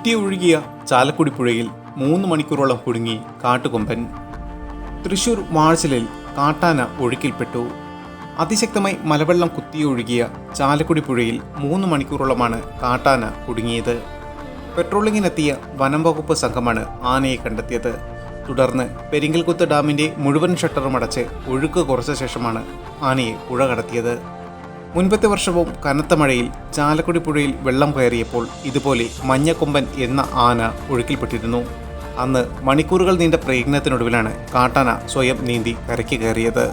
കുത്തിയൊഴുകിയ ചാലക്കുടി പുഴയിൽ മൂന്ന് മണിക്കൂറോളം കുടുങ്ങി കാട്ടുകൊമ്പൻ. തൃശൂർ വാഴ്ചലിൽ കാട്ടാന ഒഴുക്കിൽപ്പെട്ടു. അതിശക്തമായി മലവെള്ളം കുത്തിയൊഴുകിയ ചാലക്കുടി പുഴയിൽ മൂന്ന് മണിക്കൂറോളമാണ് കാട്ടാന കുടുങ്ങിയത്. പെട്രോളിങ്ങിനെത്തിയ വനം വകുപ്പ് സംഘമാണ് ആനയെ കണ്ടെത്തിയത്. തുടർന്ന് പെരിങ്കൽകുത്ത് ഡാമിന്റെ മുഴുവൻ ഷട്ടറും അടച്ച് ഒഴുക്ക് കുറച്ച ശേഷമാണ് ആനയെ പുഴ കടത്തിയത്. മുൻപത്തെ വർഷവും കനത്ത മഴയിൽ ചാലക്കുടി പുഴയിൽ വെള്ളം കയറിയപ്പോൾ ഇതുപോലെ മഞ്ഞക്കൊമ്പൻ എന്ന ആന ഒഴുക്കിൽപ്പെട്ടിരുന്നു. അന്ന് മണിക്കൂറുകൾ നീണ്ട പ്രയത്നത്തിനൊടുവിലാണ് കാട്ടാന സ്വയം നീന്തി കരയ്ക്ക് കയറിയത്.